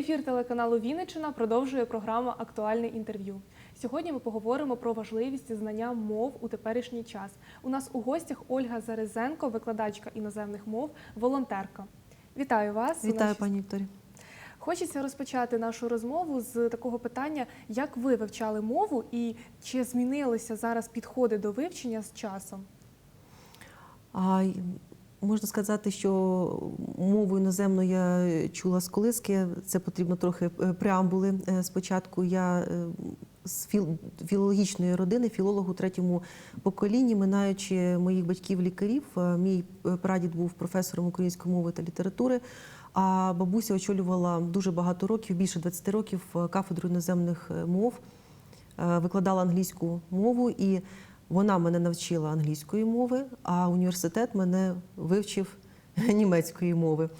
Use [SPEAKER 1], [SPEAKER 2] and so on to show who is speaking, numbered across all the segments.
[SPEAKER 1] Ефір телеканалу Вінниччина продовжує програма Актуальне інтерв'ю. Сьогодні ми поговоримо про важливість знання мов у теперішній час. У нас у гостях Ольга Зарезенко, викладачка іноземних мов, волонтерка. Вітаю вас.
[SPEAKER 2] Вітаю,
[SPEAKER 1] нашій
[SPEAKER 2] пані Вікторія.
[SPEAKER 1] Хочеться розпочати нашу розмову з такого питання, як ви вивчали мову і чи змінилися зараз підходи до вивчення з часом?
[SPEAKER 2] А можна сказати, що мову іноземну я чула з колиски. Це потрібно трохи е, преамбули. Е, Спочатку я е, з філ- філологічної родини, філолог у третьому поколінні, минаючи моїх батьків-лікарів. Мій прадід був професором української мови та літератури. А бабуся очолювала дуже багато років, більше 20 років, кафедру іноземних мов. Викладала англійську мову, і вона мене навчила англійської мови, а університет мене вивчив німецької мови.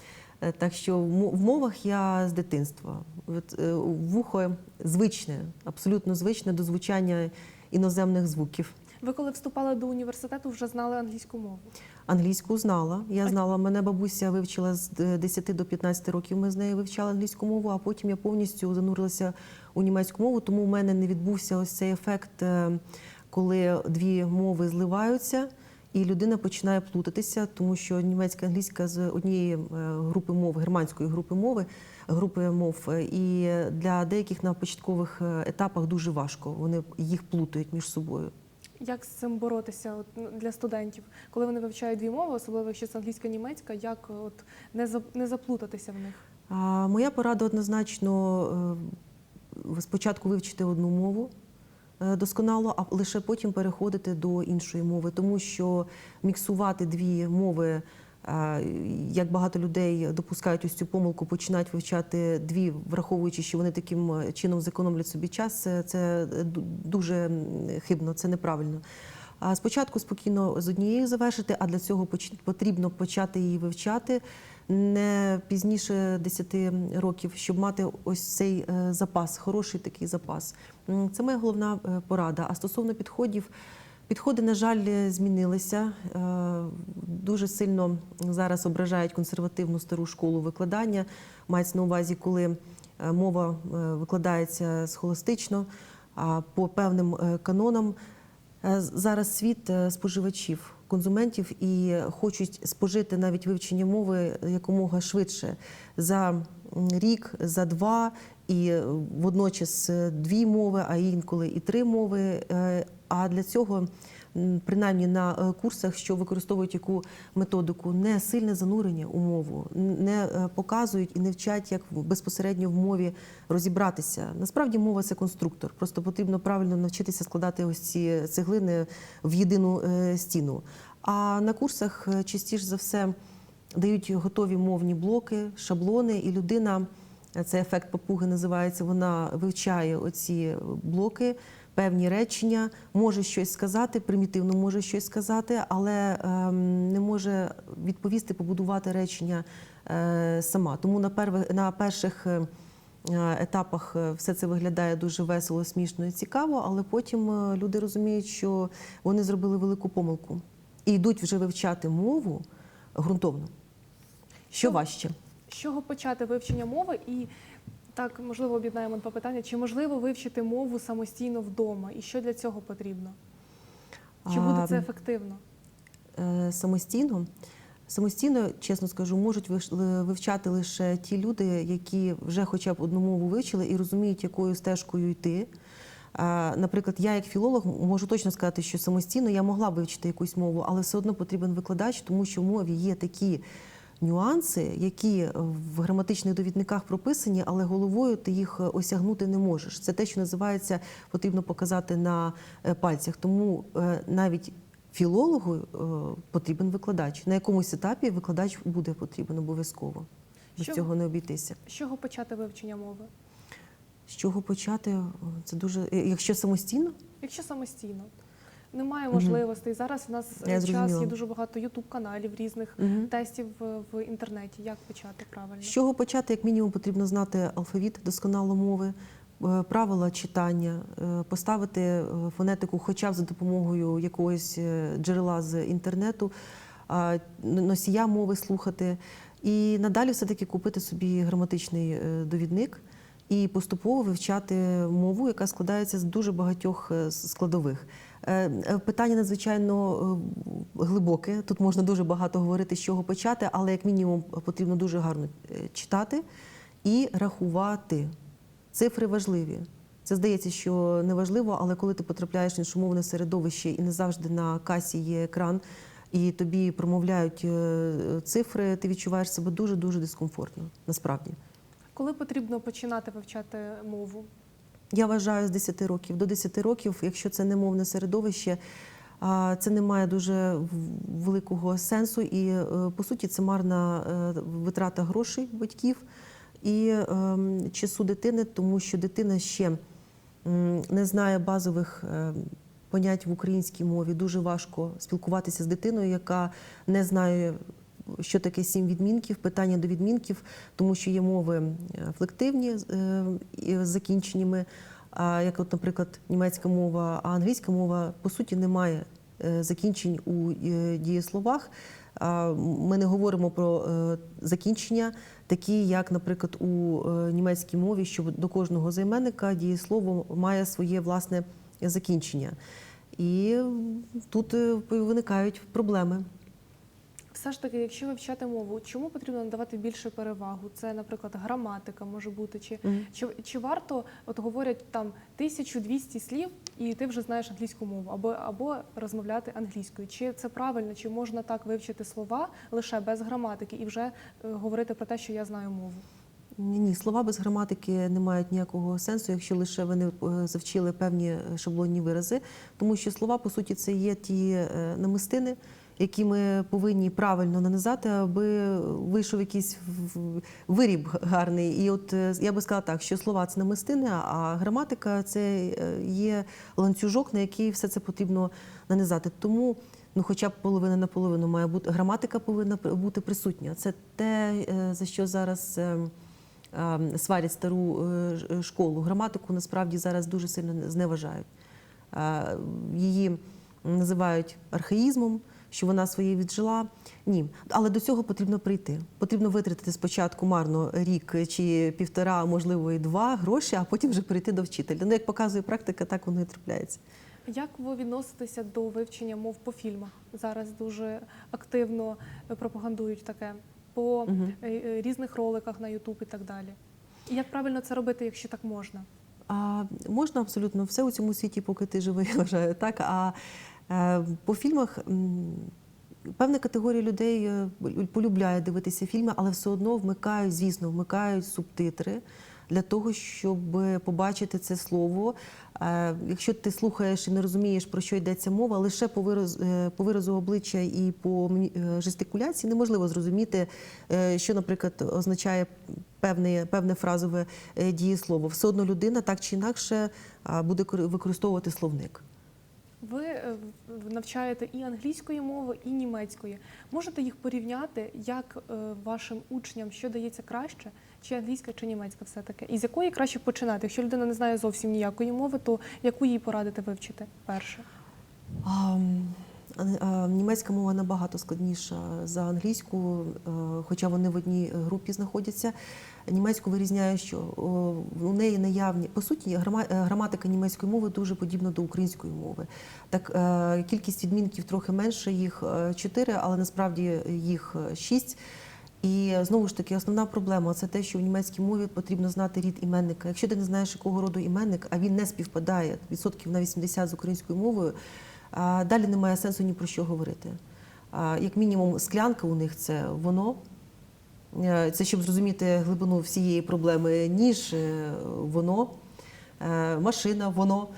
[SPEAKER 2] Е, Так що в мо- в мовах я з дитинства. Е, Вухо звичне, абсолютно звичне до звучання іноземних звуків.
[SPEAKER 1] Ви коли вступали до університету, вже знали англійську мову?
[SPEAKER 2] Англійську знала. Я знала, мене бабуся вивчила з д- 10 до 15 років. Ми з нею вивчали англійську мову, а потім я повністю занурилася у німецьку мову. Тому в мене не відбувся ось цей ефект, е, коли дві мови зливаються. І людина починає плутатися, тому що німецька англійська з однієї е, групи мов, германської групи мови, групи мов. е, І для деяких на початкових е, етапах дуже важко. Вони їх плутають між собою.
[SPEAKER 1] Як з цим боротися от, ну, для студентів, коли вони вивчають дві мови, особливо якщо це англійська німецька, як от не за- не заплутатися в них?
[SPEAKER 2] А моя порада однозначно спочатку вивчити одну мову досконало, а лише потім переходити до іншої мови, тому що міксувати дві мови. е, Як багато людей допускають ось цю помилку, починають вивчати дві, враховуючи, що вони таким е, чином зекономлять собі час, це, дуже хибно, це неправильно. Спочатку спокійно з однією завершити, а для цього потрібно почати її вивчати не пізніше 10 років, щоб мати ось цей е, запас, хороший такий запас. Це моя головна е, порада. А стосовно підходів, підходи, на жаль, змінилися. Е, Дуже сильно зараз ображають консервативну стару школу викладання. Мається на увазі, коли мова викладається схоластично, а по певним канонам. Зараз світ споживачів, консументів і хочуть спожити навіть вивчення мови якомога швидше за рік, за два, і е, водночас е, дві мови, а інколи і три мови. Е, А для цього, принаймні на е, курсах, що використовують яку методику, не сильне занурення у мову, не е, показують і не вчать, як безпосередньо в мові розібратися. Насправді мова це конструктор. Просто потрібно правильно навчитися складати ось ці цеглини в єдину е, стіну. А на курсах частіше за все дають готові мовні блоки, шаблони, і людина. Це ефект папуги називається. Вона вивчає оці блоки, певні речення, може щось сказати, примітивно може щось сказати, але ем, не може відповісти, побудувати речення е, сама. Тому на, перве- на перших е, етапах е, все це виглядає дуже весело, смішно і цікаво, але потім люди розуміють, що вони зробили велику помилку і йдуть вже вивчати мову ґрунтовно. Що- важче?
[SPEAKER 1] З чого почати вивчення мови? І так, можливо, об'єднаємо два питання. Чи можливо вивчити мову самостійно вдома? І що для цього потрібно? Чи буде це ефективно?
[SPEAKER 2] е, самостійно. Самостійно, чесно скажу, можуть вивчати лише ті люди, які вже хоча б одну мову вивчили і розуміють, якою стежкою йти. Наприклад, я як філолог можу точно сказати, що самостійно я могла б вивчити якусь мову, але все одно потрібен викладач, тому що в мові є такі нюанси, які в граматичних довідниках прописані, але головою ти їх осягнути не можеш. Це те, що називається, потрібно показати на е, пальцях. Тому е, навіть філологу е, потрібен викладач. На якомусь етапі викладач буде потрібен обов'язково. Без
[SPEAKER 1] Що-
[SPEAKER 2] цього не обійтися.
[SPEAKER 1] З чого почати вивчення мови?
[SPEAKER 2] З чого почати? Це дуже е, якщо самостійно.
[SPEAKER 1] Якщо самостійно. Немає можливостей. Зараз в нас
[SPEAKER 2] Я
[SPEAKER 1] е, час
[SPEAKER 2] зрозуміла.
[SPEAKER 1] є дуже багато ютуб-каналів, різних
[SPEAKER 2] Мгм.
[SPEAKER 1] тестів в, в інтернеті. Як почати правильно?
[SPEAKER 2] З чого почати, як мінімум, потрібно знати алфавіт досконало мови, е, правила читання, е, поставити е, фонетику, хоча б за допомогою якогось е, джерела з інтернету, а, н- носія мови слухати. І надалі все-таки купити собі граматичний е, довідник і поступово вивчати мову, яка складається з дуже багатьох е, складових. Е, е, Питання надзвичайно е, глибоке. Тут можна дуже багато говорити, з чого почати, але як мінімум потрібно дуже гарно читати і рахувати. Цифри важливі. Це здається, що не важливо, але коли ти потрапляєш в іншомовне середовище і не завжди на касі є екран, і тобі промовляють цифри, ти відчуваєш себе дуже дуже дискомфортно. Насправді.
[SPEAKER 1] Коли потрібно починати вивчати мову?
[SPEAKER 2] Я вважаю з 10 років. До 10 років, якщо це не мовне середовище, це не має дуже великого сенсу. І е, по суті це марна е, витрата грошей батьків і ем, часу дитини, тому що дитина ще не знає базових е, понять в українській мові. Дуже важко спілкуватися з дитиною, яка не знає. Що таке сім відмінків, питання до відмінків, тому що є мови е, флективні е, з закінченнями, а як, от, наприклад, німецька мова, а англійська мова по суті не має е, закінчень у е, дієсловах. Ми не говоримо про е, закінчення, такі, як, наприклад, у е, німецькій мові, що до кожного займенника дієслово має своє власне закінчення. І тут е, виникають проблеми.
[SPEAKER 1] Все ж таки, якщо вивчати мову, чому потрібно надавати більше перевагу? Це, наприклад, граматика може бути, чи,
[SPEAKER 2] Мгм.
[SPEAKER 1] чи, чи варто, от говорять там 1200 слів, і ти вже знаєш англійську мову, або, або розмовляти англійською. Чи це правильно, чи можна так вивчити слова лише без граматики і вже е, говорити про те, що я знаю мову?
[SPEAKER 2] Ні, ні, слова без граматики не мають ніякого сенсу, якщо лише вони е, завчили певні шаблонні вирази, тому що слова, по суті, це є ті е, намистини, які ми повинні правильно нанизати, аби вийшов якийсь виріб гарний. І от е, я би сказала так, що слова це намистини, а граматика це е, є ланцюжок, на який все це потрібно нанизати. Тому ну, хоча б половина на половину має бути граматика повинна бути присутня. Це те, е, за що зараз. сварять стару школу. Граматику насправді зараз дуже сильно зневажають. Її називають архаїзмом, що вона своє віджила. Ні, але до цього потрібно прийти. Потрібно витратити спочатку марно рік чи півтора, можливо і два гроші, а потім вже перейти до вчителя. Ну, як показує практика, так воно і трапляється.
[SPEAKER 1] Як ви відноситеся до вивчення мов по фільмах? Зараз дуже активно пропагандують таке по е, різних роликах на YouTube і так далі. І як правильно це робити, якщо так можна?
[SPEAKER 2] А можна абсолютно все у цьому світі, поки ти живий, я вважаю. Так а по фільмах певна категорія людей е, полюбляє дивитися фільми, але все одно вмикають, звісно, вмикають субтитри. Для того щоб побачити це слово, Е, якщо ти слухаєш і не розумієш про що йдеться мова, лише по виразу, по виразу обличчя і по е, жестикуляції неможливо зрозуміти, е, що, наприклад, означає певне, певне фразове е, дієслово. Все одно людина так чи інакше буде використовувати словник.
[SPEAKER 1] Ви е, навчаєте і англійської мови, і німецької. Можете їх порівняти, як е, вашим учням що дається краще, чи англійська, чи німецька все таки? І з якої краще починати? Якщо людина не знає зовсім ніякої мови, то яку їй порадити вивчити перше?
[SPEAKER 2] А, Німецька мова набагато складніша за англійську, е, хоча вони в одній групі знаходяться. Німецьку вирізняє, що у неї наявні по суті е, граматика німецької мови дуже подібна до української мови. Так е, кількість відмінків трохи менше, їх е, чотири, але насправді їх шість. І знову ж таки, основна проблема це те, що в німецькій мові потрібно знати рід іменника. Якщо ти не знаєш, якого роду іменник, а він не співпадає відсотків на 80 з українською мовою, далі немає сенсу ні про що говорити. Як мінімум, склянка у них це воно. Е, Це щоб зрозуміти глибину всієї проблеми, ніж е, воно, е, машина, воно,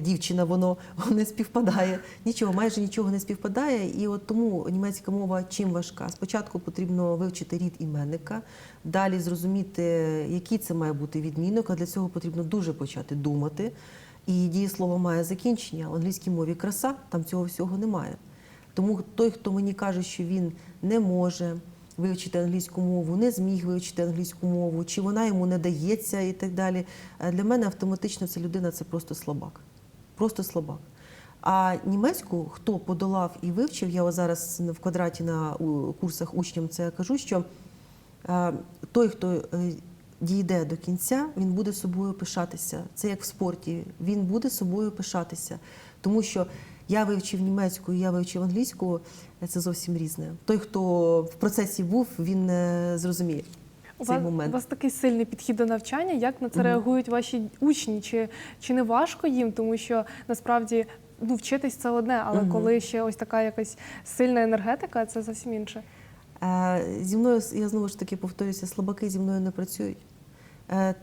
[SPEAKER 2] дівчина, воно не співпадає. Нічого, майже нічого не співпадає. І от тому німецька мова чим важка. Спочатку потрібно вивчити рід іменника, далі зрозуміти, який це має бути відмінок, а для цього потрібно дуже почати думати. І дієслово має закінчення. В англійській мові краса, там цього всього немає. Тому той, хто мені каже, що він не може вивчити англійську мову, не зміг вивчити англійську мову, чи вона йому не дається і так далі. е, Для мене автоматично ця людина це просто слабак. Просто слабак. А німецьку, хто подолав і вивчив, я зараз в квадраті на курсах учням це кажу, що Е, Той, хто е, дійде до кінця, він буде собою пишатися. Це як в спорті. Він буде собою пишатися. Тому що я вивчив німецьку, я вивчив англійську, е, це зовсім різне. Той, хто в процесі був, він е, зрозуміє
[SPEAKER 1] У вас,
[SPEAKER 2] момент.
[SPEAKER 1] у вас такий сильний підхід до навчання. Як на це
[SPEAKER 2] Мгм.
[SPEAKER 1] реагують ваші учні? Чи, чи не важко їм? Тому що насправді ну, вчитись це одне, але
[SPEAKER 2] Мгм.
[SPEAKER 1] коли ще ось така якась сильна енергетика, це зовсім інше.
[SPEAKER 2] Е, Зі мною я знову ж таки повторюся, слабаки зі мною не працюють. Е,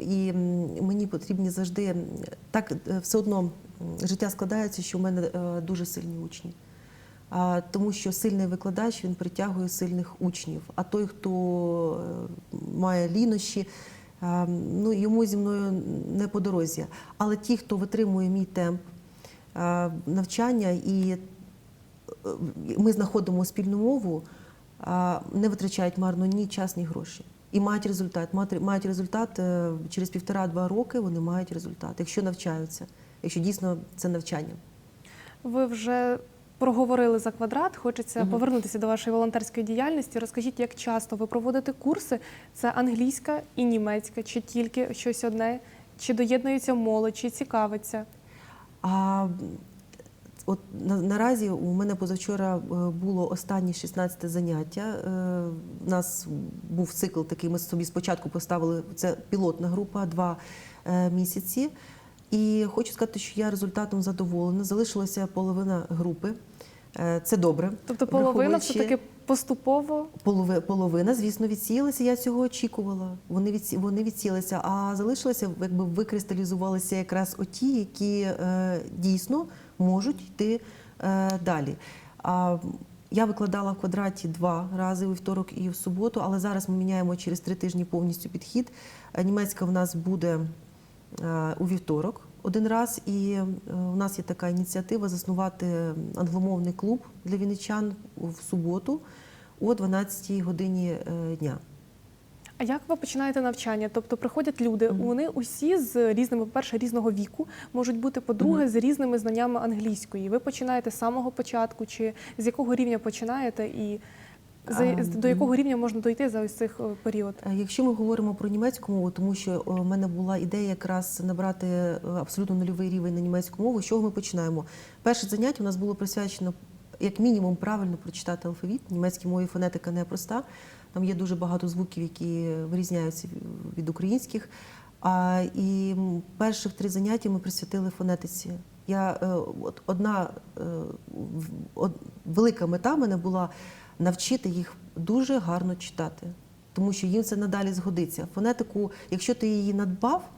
[SPEAKER 2] І мені потрібні завжди так все одно життя складається, що в мене е, дуже сильні учні. Тому що сильний викладач він притягує сильних учнів. А той, хто е, має лінощі, е, ну йому зі мною не по дорозі. Але ті, хто витримує мій темп навчання і ми знаходимо спільну мову, не витрачають марно ні час, ні гроші. І мають результат. Мають результат через півтора-два роки. Вони мають результат, якщо навчаються, якщо дійсно це навчання.
[SPEAKER 1] Ви вже проговорили за квадрат. Хочеться
[SPEAKER 2] Мгм.
[SPEAKER 1] повернутися до вашої волонтерської діяльності. Розкажіть, як часто ви проводите курси? Це англійська і німецька, чи тільки щось одне? Чи доєднується молодь, чи цікавиться?
[SPEAKER 2] А от на, наразі у мене позавчора е, було останнє 16 заняття. Е, У нас був цикл такий. Ми собі спочатку поставили це пілотна група, два е, місяці. І хочу сказати, що я результатом задоволена. Залишилася половина групи. Е, Це добре.
[SPEAKER 1] Тобто половина все таки поступово
[SPEAKER 2] Полови, половина, звісно, відсіялася. Я цього очікувала. Вони відсі, вони відсілися, а залишилося, якби викристалізувалися якраз оті, які е, дійсно можуть йти е, далі. А, я викладала в квадраті два рази у вівторок і в суботу, але зараз ми міняємо через три тижні повністю підхід. Німецька в нас буде у вівторок один раз, і е, у нас є така ініціатива заснувати англомовний клуб для вінничан в суботу о 12 годині е, дня.
[SPEAKER 1] А як ви починаєте навчання? Тобто приходять люди,
[SPEAKER 2] Мгм.
[SPEAKER 1] вони усі з різними, по-перше, різного віку, можуть бути, по-друге, з різними знаннями англійської. Ви починаєте з самого початку, чи з якого рівня починаєте, і за,
[SPEAKER 2] А,
[SPEAKER 1] до якого рівня можна дойти за ось цих е, період?
[SPEAKER 2] Е, Якщо ми говоримо про німецьку мову, тому що в мене була ідея якраз набрати е, абсолютно нульовий рівень на німецьку мову, з чого ми починаємо? Перше заняття у нас було присвячено як мінімум правильно прочитати алфавіт. В німецькій мові фонетика непроста. Там є дуже багато звуків, які вирізняються від українських. А, і перших три заняття ми присвятили фонетиці. Я е, от одна е, велика мета в мене була навчити їх дуже гарно читати, тому що їм це надалі згодиться. Фонетику, якщо ти її надбав,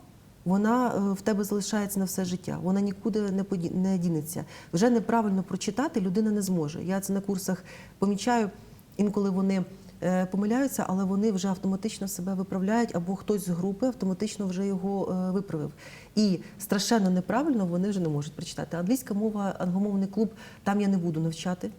[SPEAKER 2] вона е, в тебе залишається на все життя. Вона нікуди не поді- не дінеться. Вже неправильно прочитати людина не зможе. Я це на курсах помічаю. Інколи вони е, помиляються, але вони вже автоматично себе виправляють, або хтось з групи автоматично вже його е, виправив. І страшенно неправильно вони вже не можуть прочитати. Англійська мова, англомовний клуб, там я не буду навчати.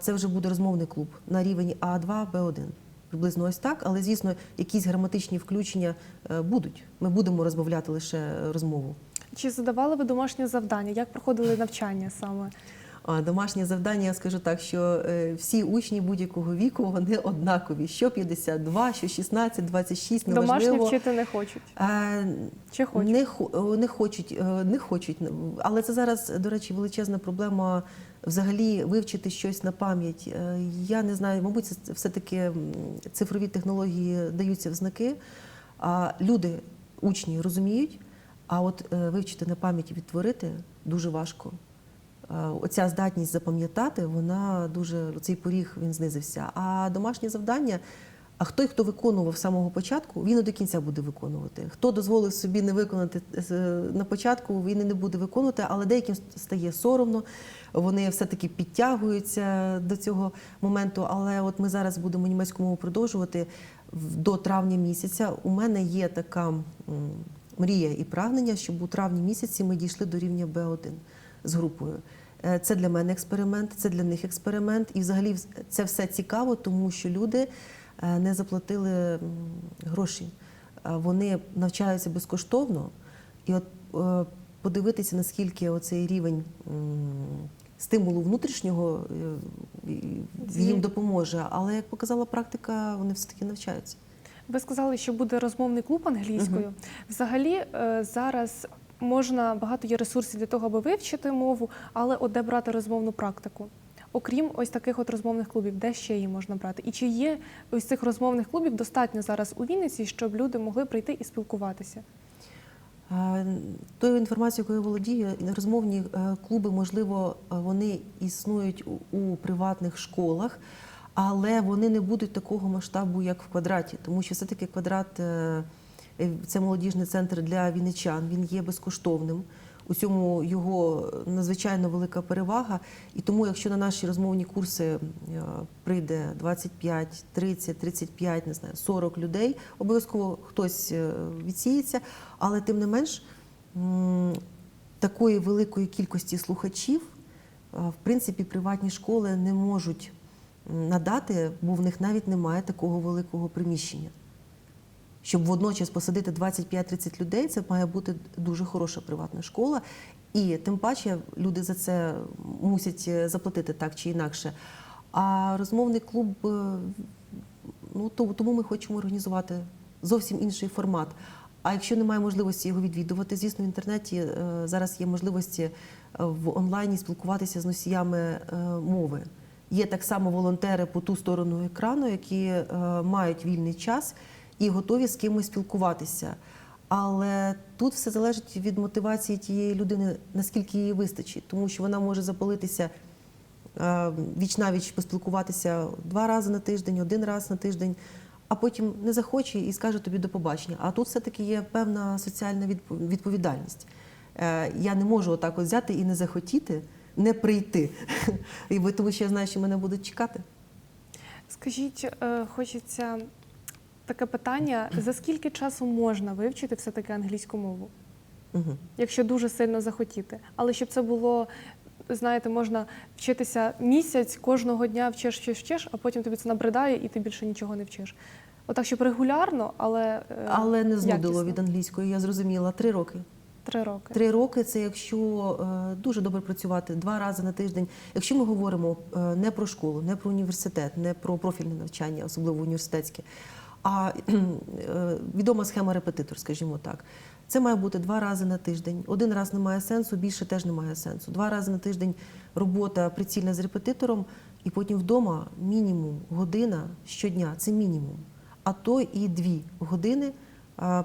[SPEAKER 2] Це вже буде розмовний клуб на рівень А2, Б1. Приблизно ось так, але звісно, якісь граматичні включення е, будуть. Ми будемо розмовляти лише розмову.
[SPEAKER 1] Чи задавали ви домашнє завдання? Як проходили навчання саме?
[SPEAKER 2] А домашнє завдання, я скажу так, що е, всі учні будь-якого віку вони однакові. Що 52, що 16, 26,
[SPEAKER 1] Домашнє
[SPEAKER 2] неважливо.
[SPEAKER 1] вчити не хочуть.
[SPEAKER 2] Е,
[SPEAKER 1] Чи хочуть?
[SPEAKER 2] Не, хо- не хочуть, е, не хочуть. Але це зараз, до речі, величезна проблема взагалі вивчити щось на пам'ять. Е, Я не знаю, мабуть, це все-таки цифрові технології даються в знаки. А люди, учні, розуміють, а от е, вивчити на пам'ять і відтворити дуже важко. Е, Оця здатність запам'ятати, вона дуже цей поріг він знизився. А домашнє завдання. А хто, хто виконував з самого початку, він і до кінця буде виконувати. Хто дозволив собі не виконати е, на початку, він і не буде виконувати, але деяким стає соромно. Вони все-таки підтягуються до цього моменту. Але от ми зараз будемо німецьку мову продовжувати до травня місяця. У мене є така мрія і прагнення, щоб у травні місяці ми дійшли до рівня Б1 з групою. Е, Це для мене експеримент, це для них експеримент. І взагалі це все цікаво, тому що люди е, не заплатили гроші. Е, Вони навчаються безкоштовно. І от подивитися, наскільки оцей рівень стимулу внутрішнього, їм допоможе. Але як показала практика, вони все таки навчаються.
[SPEAKER 1] Ви сказали, що буде розмовний клуб англійською. Взагалі е, зараз можна багато є ресурсів для того, аби вивчити мову, але от де брати розмовну практику. Окрім ось таких от розмовних клубів, де ще її можна брати? І чи є ось цих розмовних клубів достатньо зараз у Вінниці, щоб люди могли прийти і спілкуватися?
[SPEAKER 2] Тою інформацією, якою я володію, розмовні е, клуби, можливо, е, вони існують у- приватних школах, але вони не будуть такого масштабу, як в квадраті, тому що все-таки квадрат е, це молодіжний центр для вінничан, він є безкоштовним. У цьому його надзвичайно велика перевага. І тому, якщо на наші розмовні курси е, прийде 25, 30, 35, не знаю, 40 людей, обов'язково хтось е, відсіється, але тим не менш такої великої кількості слухачів, е, в принципі, приватні школи не можуть надати, бо в них навіть немає такого великого приміщення. Щоб водночас посадити 25-30 людей, це має бути дуже хороша приватна школа. І тим паче люди за це мусять е, заплатити так чи інакше. А розмовний клуб, е, ну то- тому ми хочемо організувати зовсім інший формат. А якщо немає можливості його відвідувати, звісно, в інтернеті е, зараз є можливості в онлайні спілкуватися з носіями мови. Є так само волонтери по ту сторону екрану, які мають вільний час і готові з кимось спілкуватися. Але тут все залежить від мотивації тієї людини, наскільки їй вистачить, тому що вона може запалитися е, віч навіч поспілкуватися два рази на тиждень, один раз на тиждень, а потім не захоче і скаже тобі до побачення. А тут все-таки є певна соціальна відповідальність. Е, Я не можу отак от взяти і не захотіти, не прийти, тому що я знаю, що мене будуть чекати.
[SPEAKER 1] Скажіть, е, хочеться таке питання: за скільки часу можна вивчити все-таки англійську мову?
[SPEAKER 2] Угу.
[SPEAKER 1] якщо дуже сильно захотіти. Але щоб це було, знаєте, можна вчитися місяць, кожного дня вчиш, вчиш, вчиш, а потім тобі це набридає і ти більше нічого не вчиш. Отак, щоб регулярно, але, е,
[SPEAKER 2] Але не знудило від англійської, я зрозуміла. Три роки.
[SPEAKER 1] три роки.
[SPEAKER 2] Три роки це якщо е, дуже добре працювати два рази на тиждень. Якщо ми говоримо е, не про школу, не про університет, не про профільне навчання, особливо університетське, а е, відома схема репетитор, скажімо так. Це має бути два рази на тиждень. Один раз немає сенсу, більше теж немає сенсу. Два рази на тиждень робота прицільна з репетитором, і потім вдома мінімум година щодня це мінімум. А то і дві години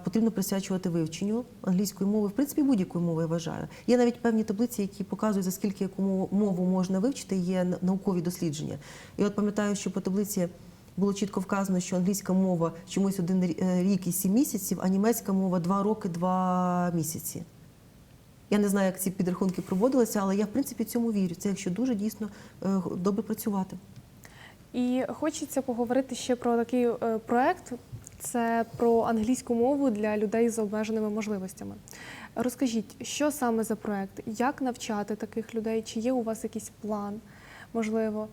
[SPEAKER 2] потрібно присвячувати вивченню англійської мови, в принципі, будь-якої мови я вважаю. Є навіть певні таблиці, які показують, за скільки яку мову- мову можна вивчити, є наукові дослідження. І от пам'ятаю, що по таблиці було чітко вказано, що англійська мова чомусь один е, рік і сім місяців, а німецька мова два роки, два місяці. Я не знаю, як ці підрахунки проводилися, але я в принципі цьому вірю. Це якщо дуже дійсно е, добре працювати.
[SPEAKER 1] І хочеться поговорити ще про такий е, проект. Це про англійську мову для людей з обмеженими можливостями. Розкажіть, що саме за проект? Як навчати таких людей? Чи є у вас якийсь план? Можливо,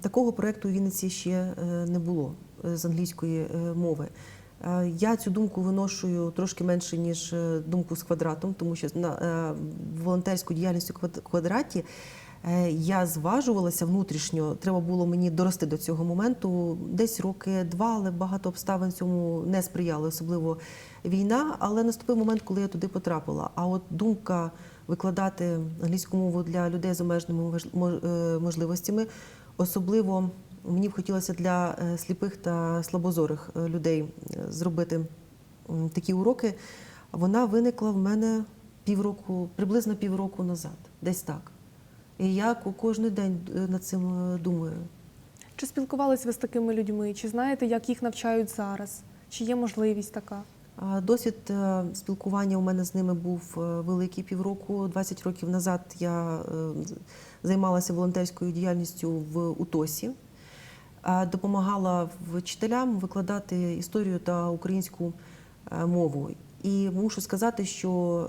[SPEAKER 2] такого проєкту у Вінниці ще е, не було е, з англійської е, мови. Я цю думку виношую трошки менше, ніж думку з квадратом, тому що на волонтерську діяльність у квадраті я зважувалася внутрішньо. Треба було мені дорости до цього моменту десь роки два, але багато обставин цьому не сприяли, особливо війна. Але наступив момент, коли я туди потрапила. А от думка викладати англійську мову для людей з обмеженими е, можливостями, особливо мені б хотілося для е, сліпих та слабозорих е, людей зробити такі уроки. Вона виникла в мене півроку, приблизно півроку назад, десь так. І я кожен день над цим думаю.
[SPEAKER 1] чи спілкувались ви з такими людьми? Чи знаєте, як їх навчають зараз? Чи є можливість така?
[SPEAKER 2] Досвід е, спілкування у мене з ними був е, великий півроку. 20 років назад я е, займалася волонтерською діяльністю в УТОСі, допомагала вчителям викладати історію та українську мову. І мушу сказати, що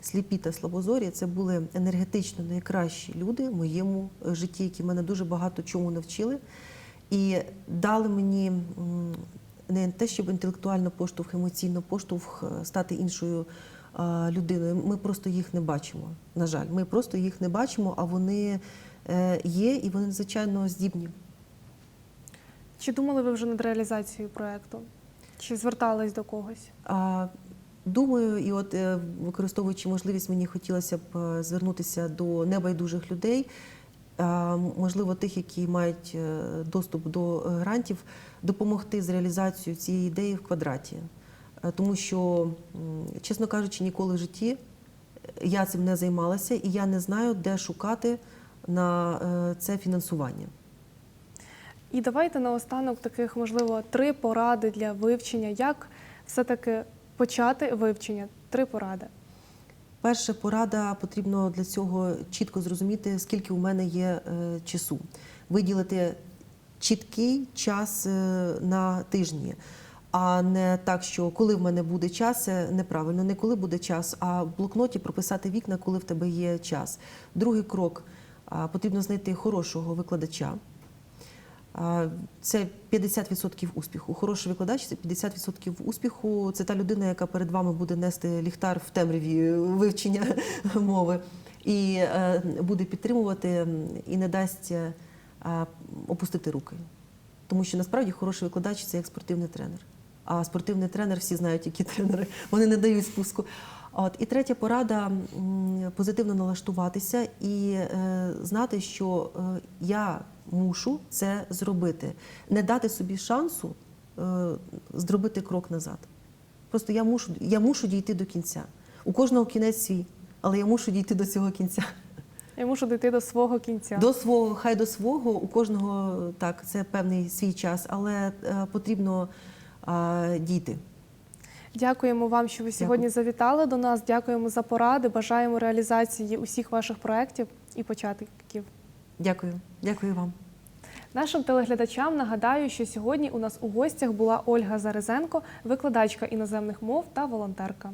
[SPEAKER 2] сліпі та слабозорі це були енергетично найкращі люди в моєму житті, які мене дуже багато чому навчили. І дали мені не те, щоб інтелектуально поштовх, емоційно поштовх е, стати іншою е, людиною. Ми просто їх не бачимо. На жаль, ми просто їх не бачимо, а вони е, є, і вони звичайно здібні.
[SPEAKER 1] Чи думали ви вже над реалізацією проекту? Чи звертались до когось?
[SPEAKER 2] А, Думаю, і от використовуючи можливість, мені хотілося б звернутися до небайдужих людей, можливо, тих, які мають е, доступ до е, грантів, допомогти з реалізацією цієї ідеї в квадраті. Е, Тому що, чесно кажучи, ніколи в житті я цим не займалася, і я не знаю, де шукати на це фінансування.
[SPEAKER 1] І давайте наостанок таких, можливо, три поради для вивчення. Як все-таки почати вивчення? Три поради.
[SPEAKER 2] Перша порада потрібно для цього чітко зрозуміти, скільки у мене є е, часу. Виділити чіткий час е, на тижні, а не так, що коли в мене буде час, неправильно, не коли буде час, а в блокноті прописати вікна, коли в тебе є час. Другий крок потрібно знайти хорошого викладача. Це 50% успіху. Хороший викладач це 50% успіху. Це та людина, яка перед вами буде нести ліхтар в темряві вивчення мови, і е, буде підтримувати і не дасть е, опустити руки. Тому що насправді хороший викладач це як спортивний тренер. А спортивний тренер всі знають, які тренери, вони не дають спуску. От і третя порада позитивно налаштуватися і е, знати, що я мушу це зробити, не дати собі шансу е, зробити крок назад. Просто я мушу, я мушу дійти до кінця. У кожного кінець свій, але я мушу дійти до цього кінця.
[SPEAKER 1] Я мушу дійти до свого кінця.
[SPEAKER 2] До свого, хай до свого, у кожного так, це певний свій час, але е, потрібно е, дійти.
[SPEAKER 1] Дякуємо вам, що ви сьогодні завітали до нас. Дякуємо за поради. Бажаємо реалізації усіх ваших проєктів і початків.
[SPEAKER 2] Дякую, дякую вам.
[SPEAKER 1] Нашим телеглядачам нагадаю, що сьогодні у нас у гостях була Ольга Зарезенко, викладачка іноземних мов та волонтерка.